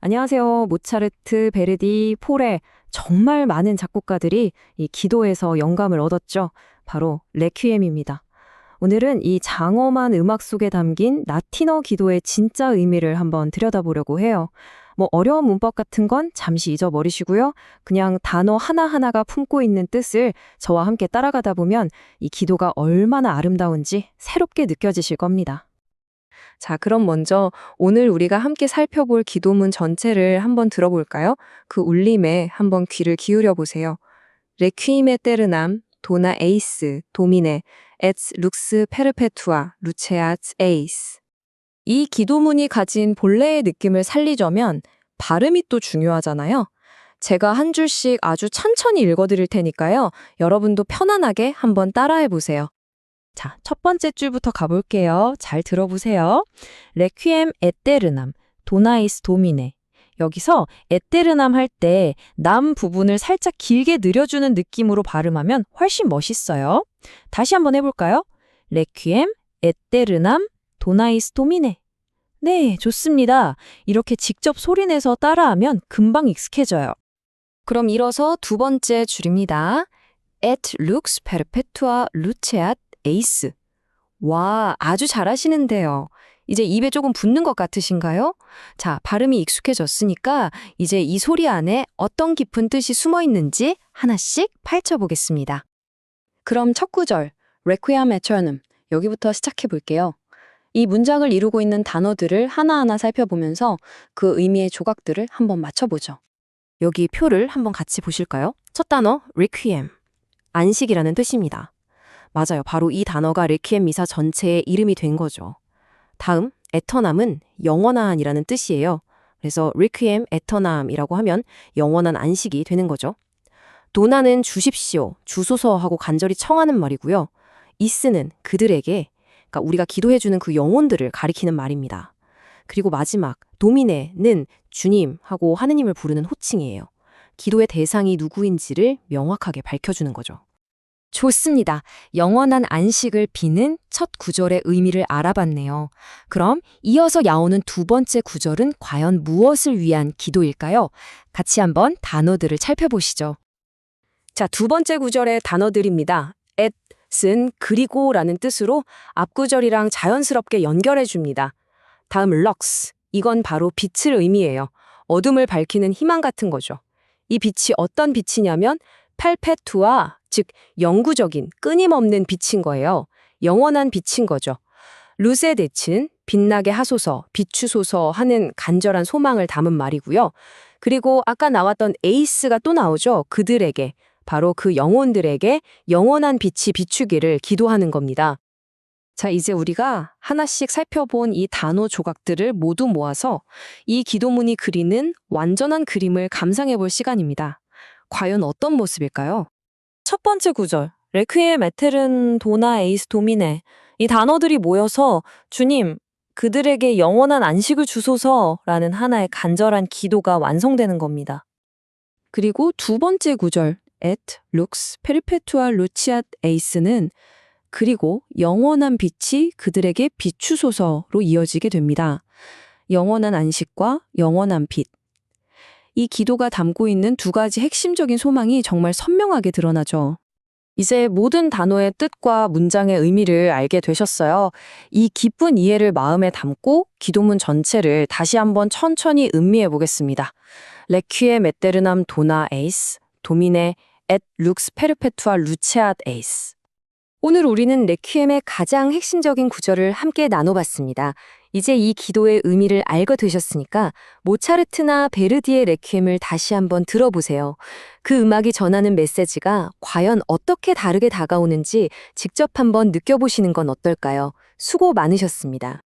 안녕하세요. 모차르트, 베르디, 포레 정말 많은 작곡가들이 이 기도에서 영감을 얻었죠. 바로 레퀴엠입니다. 오늘은 이 장엄한 음악 속에 담긴 라틴어 기도의 진짜 의미를 한번 들여다보려고 해요. 뭐 어려운 문법 같은 건 잠시 잊어버리시고요. 그냥 단어 하나하나가 품고 있는 뜻을 저와 함께 따라가다 보면 이 기도가 얼마나 아름다운지 새롭게 느껴지실 겁니다. 자, 그럼 먼저 오늘 우리가 함께 살펴볼 기도문 전체를 한번 들어볼까요? 그 울림에 한번 귀를 기울여 보세요. 레퀴임의 때르남, 도나 에이스, 도미네, 에츠 룩스 페르페투아, 루체아츠 에이스. 이 기도문이 가진 본래의 느낌을 살리자면 발음이 또 중요하잖아요. 제가 한 줄씩 아주 천천히 읽어드릴 테니까요. 여러분도 편안하게 한번 따라해 보세요. 자, 첫 번째 줄부터 가볼게요. 잘 들어보세요. 레퀴엠 에테르남, 도나이스 도미네. 여기서 에테르남 할 때 남 부분을 살짝 길게 늘려주는 느낌으로 발음하면 훨씬 멋있어요. 다시 한번 해볼까요? 레퀴엠 에테르남 도나이스 도미네. 네, 좋습니다. 이렇게 직접 소리내서 따라하면 금방 익숙해져요. 그럼 이어서 두 번째 줄입니다. Et lux perpetua luceat 에이스. 와, 아주 잘하시는데요. 이제 입에 조금 붙는 것 같으신가요? 자, 발음이 익숙해졌으니까 이제 이 소리 안에 어떤 깊은 뜻이 숨어 있는지 하나씩 파헤쳐보겠습니다. 그럼 첫 구절, requiem aeternum. 여기부터 시작해 볼게요. 이 문장을 이루고 있는 단어들을 하나하나 살펴보면서 그 의미의 조각들을 한번 맞춰보죠. 여기 표를 한번 같이 보실까요? 첫 단어, requiem. 안식이라는 뜻입니다. 맞아요. 바로 이 단어가 레퀴엠 미사 전체의 이름이 된 거죠. 다음, 에터남은 영원한이라는 뜻이에요. 그래서 리퀴엠 에터남이라고 하면 영원한 안식이 되는 거죠. 도나는 주십시오, 주소서 하고 간절히 청하는 말이고요. 이스는 그들에게, 그러니까 우리가 기도해주는 그 영혼들을 가리키는 말입니다. 그리고 마지막, 도미네는 주님 하고 하느님을 부르는 호칭이에요. 기도의 대상이 누구인지를 명확하게 밝혀주는 거죠. 좋습니다. 영원한 안식을 비는 첫 구절의 의미를 알아봤네요. 그럼 이어서 나오는 두 번째 구절은 과연 무엇을 위한 기도일까요? 같이 한번 단어들을 살펴보시죠. 자, 두 번째 구절의 단어들입니다. at은 그리고 라는 뜻으로 앞구절이랑 자연스럽게 연결해 줍니다. 다음 lux, 이건 바로 빛을 의미해요. 어둠을 밝히는 희망 같은 거죠. 이 빛이 어떤 빛이냐면 팔페투아, 즉 영구적인 끊임없는 빛인 거예요. 영원한 빛인 거죠. 루세데친 빛나게 하소서, 비추소서 하는 간절한 소망을 담은 말이고요. 그리고 아까 나왔던 에이스가 또 나오죠. 그들에게 바로 그 영혼들에게 영원한 빛이 비추기를 기도하는 겁니다. 자, 이제 우리가 하나씩 살펴본 이 단어 조각들을 모두 모아서 이 기도문이 그리는 완전한 그림을 감상해 볼 시간입니다. 과연 어떤 모습일까요? 첫 번째 구절, 레퀴엠 에테른 도나 에이스 도미네. 이 단어들이 모여서 주님, 그들에게 영원한 안식을 주소서라는 하나의 간절한 기도가 완성되는 겁니다. 그리고 두 번째 구절, et lux perpetua luciat eis는 그리고 영원한 빛이 그들에게 비추소서로 이어지게 됩니다. 영원한 안식과 영원한 빛. 이 기도가 담고 있는 두 가지 핵심적인 소망이 정말 선명하게 드러나죠. 이제 모든 단어의 뜻과 문장의 의미를 알게 되셨어요. 이 깊은 이해를 마음에 담고 기도문 전체를 다시 한번 천천히 음미해 보겠습니다. 레퀴에 메테르남 도나 에이스, 도미네 엣 룩스 페르페투아 루체앗 에이스. 오늘 우리는 레퀴엠의 가장 핵심적인 구절을 함께 나눠봤습니다. 이제 이 기도의 의미를 알게 되셨으니까 모차르트나 베르디의 레퀴엠을 다시 한번 들어보세요. 그 음악이 전하는 메시지가 과연 어떻게 다르게 다가오는지 직접 한번 느껴보시는 건 어떨까요? 수고 많으셨습니다.